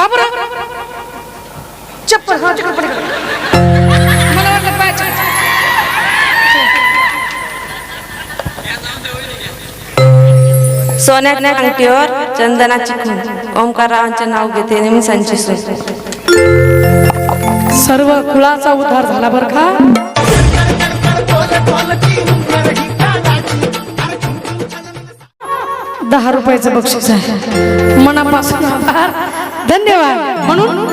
का बरं? चप्पल हा तिकडे पलीकडे मला वाटलं पायाच्या सोन्याच्या अंगठीवर चंदनाची खून. ओंकारावांचे नाव घेते निमिषांची सून. सर्व कुळाचा उद्धार झाला बर का? दहा रुपयाचं बक्षीस आहे. मनापासून आभार. धन्यवाद. म्हणून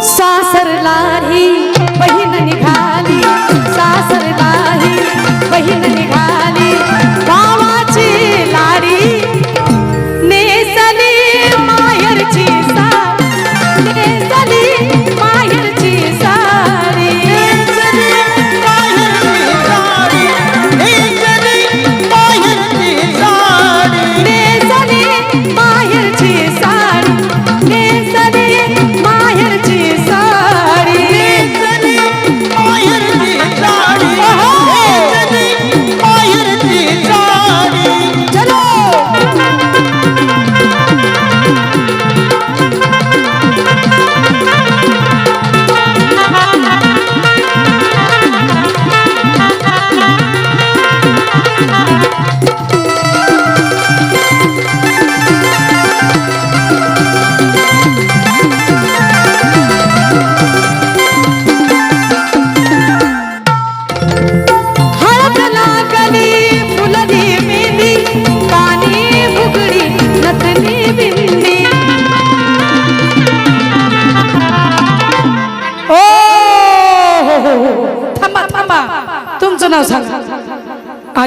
सासरलाही बहीण निघाली. सासरलाही बहीण निघाली.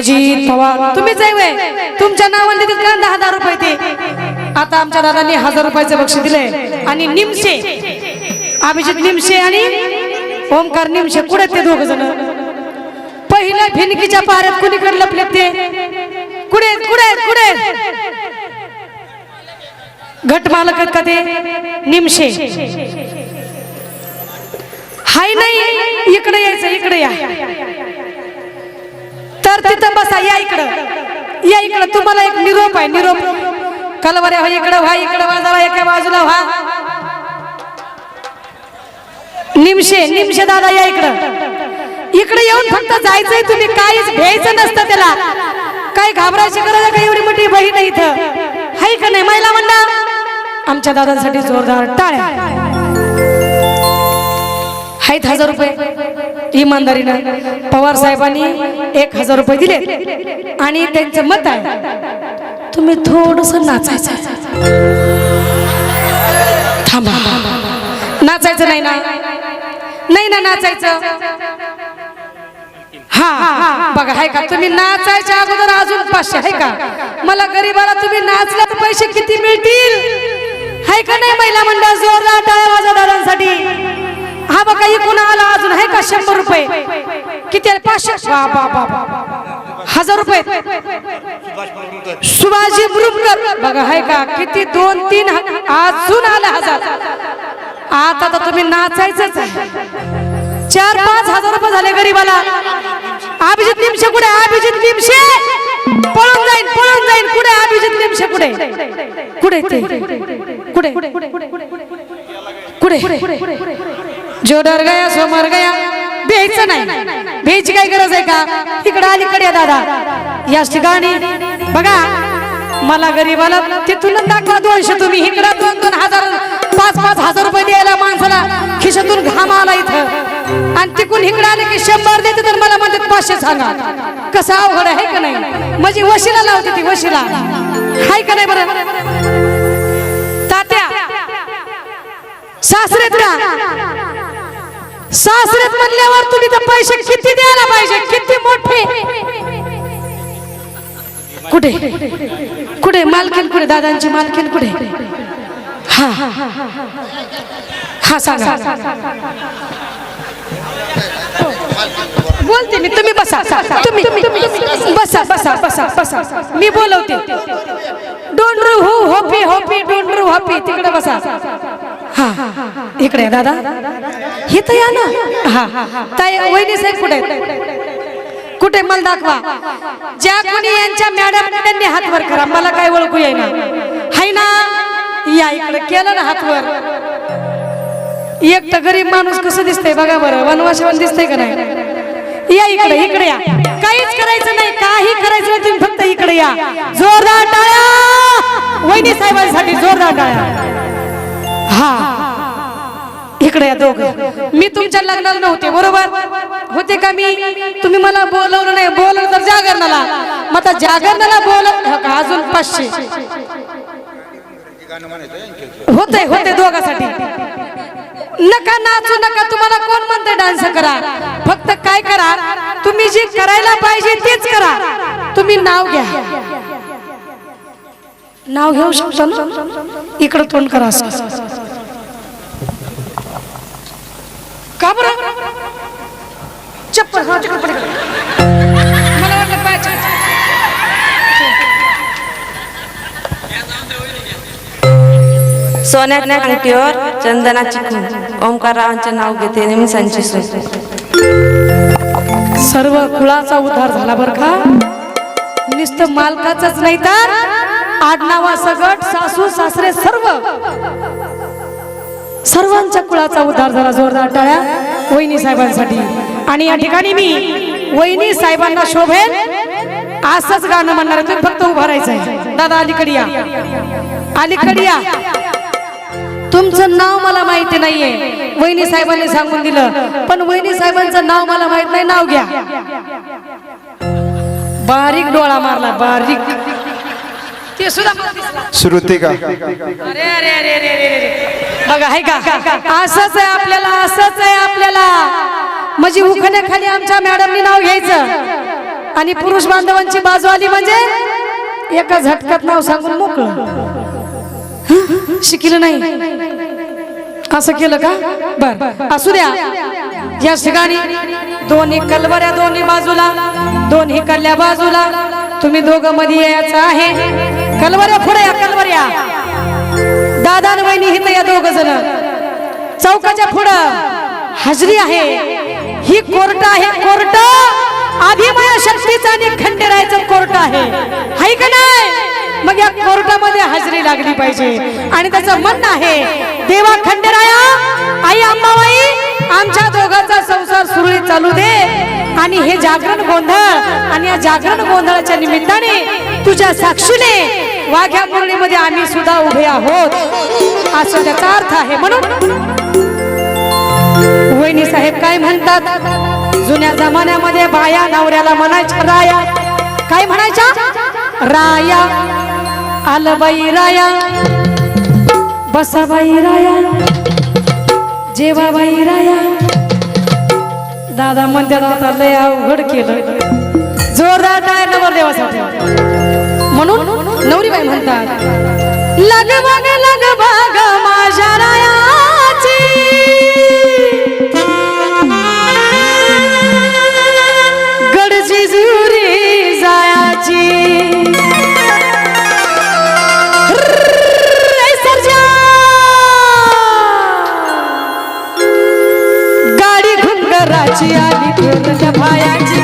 अजित पवार तुम्हीच आहे तुमच्या नावाने देतात का दहा दहा रुपये ते आता आमच्या दादांनी हजार रुपयाचे बक्षीस दिले आणि निमशे. अभिजित निमशे आणि ओमकार निमशे. कुठे ते दोघ जण? पहिल्या भिनकीच्या पाऱ्यात कुणीकडे लपले ते? कुठे कुठे कुठे घट मालक का ते? निमशे. हाय नाही. इकडे यायचं इकडे या. तर तिथं बसा या इकडं. या इकडं. तुम्हाला एक निरोप आहे निरोप. कलवरे हो इकडं व्हा इकडं व्हा जरा एका बाजूला व्हा. निमशे निमशे दादा या इकडं. इकडे येऊन फक्त जायचंय तुम्ही. काहीच घ्यायचं नसतं त्याला. काही घाबरायची गरज आहे का? एवढी मोठी बहीण इथं. हाय का नाही? महिला म्हणणार आमच्या दादांसाठी जोरदार टाळ्या. आहेत हजार रुपये. इमानदारीनं पवार साहेबांनी एक हजार रुपये दिले. आणि त्यांचं मत आहे तुम्ही थोडस नाचायचं. थांबा. नाचायचं नाही ना? नाही ना नाचायचं? हा बघा आहे का? तुम्ही नाचायच्या अगोदर अजून पाचशे आहे का? मला गरीबाला तुम्ही नाचला तर पैसे किती मिळतील? आहे का नाही महिला मंडळ? जोरदार टाळ्या माझ्या दादांसाठी हा बघा इकून आला अजून आहे का शंभर रुपये किती आहे? पाचशे बा, बा, बा, हजार रुपये सुभाषजी मुरुमकर बघा आहे का किती दोन तीन अजून आला हजार आता तर तुम्ही नाचायचंच आहे चार पाच हजार रुपये झाले गरीबाला अभिजित निमशे कुठे अभिजित निमशे पळून जाईन पळून जाईन कुठे अभिजित निमशे कुठे कुठे ते कुठे कुठे जो डर गया सो मर गया भेच नाही. भ्यायची काय गरज आहे का? तिकडे अलीकडे या दादा. याच ठिकाणी बघा मला गरीबाला तिथून दाखवा दोनशे तुम्ही. इकडं दोन दोन हजार पाच पाच हजार रुपये द्यायला माणसाला खिशातून घाम आला इथं. आणि तिकून इकडे आले की शंभर देते तर मला म्हणतात पाचशे सांगा. कसं अवघड आहे का नाही? म्हणजे वशीला लावते ती वशीला. हाय का नाही बरं? तात्या सासरेत का? सासरेत म्हणल्यावर तुम्ही तर पैसे किती द्यायला पाहिजे? किती मोठे? कुठे? कुठे? मालकीन कुठे? दादांची मालकीन कुठे? हा. हा सांगा. बोलते मी. तुम्ही बसा. तुम्ही. बसा बसा बसा बसा. मी बोलवते. डोंडरू हो होपी होपी डोंडरू होपी. तिकडे बसा. हा. इकडे दादा. हे तर या ना. हा ताई वहिनी साहेब कुठे आहेत? कुठे मला दाखवा. ज्या कोणी यांच्या मॅडम त्यांनी हात वर करा. मला काय ओळखू येईना. हाय ना? या इकडे केलं ना हातवर एकटं गरीब माणूस कसं दिसतंय बघा बरं. वनवाशवन दिसतंय का नाही? या इकडे इकडे या. काहीच करायचं नाही. काही करायचं नाही. तुम्ही फक्त इकडे या. जोरदार टाळ्या! वहिनी साहेबांसाठी जोरदार टाळ्या. हा. इकडे या दोघं. मी तुमच्या लग्नाला नव्हते बरोबर? होते का मी? तुम्ही मला बोलवलं नाही. बोलवलं तर जागरणाला. मग आता जागरणाला बोलत अजून पाचशे. होते होते दोघासाठी. नका नाचू नका. तुम्हाला कोण म्हणते डान्स करा? फक्त काय करा? तुम्ही जे करायला पाहिजे तेच करा. तुम्ही नाव घ्या. नाव घेऊ शकता ना? इकडं तोंड करा असं का बरं? चप्पल हा तिकडे पलीकडे. मला वाटलं पाय चप्पल. सोन्याच्या अंगठीवर चंदनाची खून. ओंकाररावांचे नाव घेते निमिषांची सून. सर्व कुळाचा उद्धार झाला बर का? नुसतं मालकाच नाही तर आडनावा सगट सासू सासरे सर्व. सर्वांच्या कुळाचा उद्धार झाला जोरदार टाळ्या वहिनी साहेबांसाठी. आणि या ठिकाणी मी वहिनी साहेबांना शोभेल असंच गाणं म्हणणार आहे. तुम्ही फक्त उभं राहायचंय दादा अलीकडे या. अलीकडे या. तुमचं नाव मला माहिती नाहीये. वहिनी साहेबांनी सांगून दिलं. पण वहिनी साहेबांचं नाव मला माहीत नाही. नाव घ्या. बारीक डोळा मारला बारीक. ते सुद्धा मला दिसलं. श्रुतिका अरे अरे अरे अरे अरे अरे. बघा आहे का? असंच आहे आपल्याला असंच आहे आपल्याला. म्हणजे उखाण्याखाली आमच्या मॅडमनी नाव घ्यायचं. आणि पुरुष बांधवांची बाजू आली म्हणजे एका झटक्यात नाव सांगून मोकळं. शिकलं नाही? असं केलं का? बर असू द्या. या ठिकाणी दोन्ही कलवऱ्या दोन्ही बाजूला दोन्ही कल्ल्या बाजूला तुम्ही दोघं मध्ये यायचं आहे. कलवऱ्या पुढे या कलवऱ्या. दादा वहिनी हित या दोघ जण. चौकाच्या पुढं हजरी आहे. ही कोर्ट आहे कोर्ट. आदिमाया शक्तीचा आणि खंडेरायचं कोर्ट आहे. हाय का नाही? मग या कोर्टामध्ये हजेरी लागली पाहिजे. आणि त्याचं म्हणणं आहे देवा खंडेराया आई अंबाबाई आमच्या दोघांचा संसार सुरळीत चालू दे. आणि हे जागरण गोंधळ आणि या जागरण गोंधळाच्या निमित्ताने तुझ्या साक्षीने वाघ्या मुरळीमध्ये आम्ही सुद्धा उभे आहोत. असं त्याचा अर्थ आहे. म्हणून वहिनी साहेब काय म्हणतात? जुन्या जमान्यामध्ये बाया नवऱ्याला म्हणायच्या राया. काय म्हणायच्या? राया. आलबाई राया. बसाबाई राया. जेवाबाई राया. दादा म्हणतात आता लय अवघड केलं. जोरदार टाळ्या नवरदेवासाठी म्हणून नवरीबाई म्हणतात लग बग लग बग माझ्या रायाची. गडची जुरी जायाची. रे सर्जा! गाडी घुंगराची आली थोरल्या पायाची.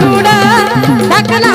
కూడా దక్కన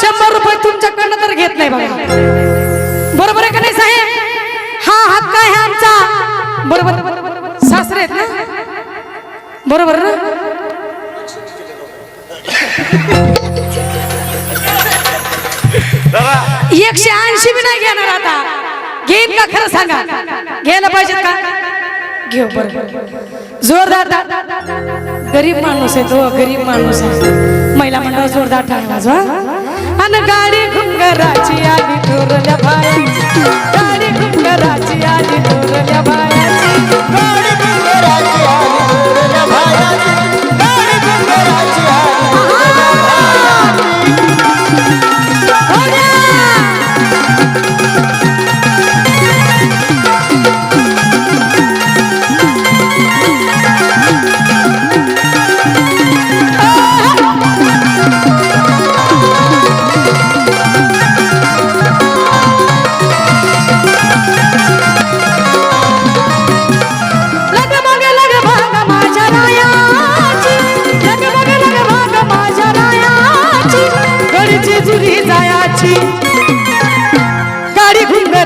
शंभर रुपये तुमच्याकडनं तर घेत नाही बरोबर आहे का नाही साहेब? हा हक्क आहे आमचा. बरोबर? सासरे आहेत ना? बरोबर ना? एकशे ऐंशी मी नाही घेणार आता. घेईन का खरं सांगा? घ्यायला पाहिजे का? घेऊ बरोबर जोरदार गरीब माणूस आहे तो गरीब माणूस आहे. महिला मंडळ जोरदार ठरला जो आणि गाडी घुंगराची आली थोरल्या बायाची काळी घुंगराची आली थोरल्या बायाची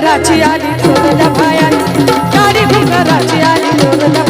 घुंगराची आली थोरल्या भायाची गाडी घुंगराची आली थोरल्या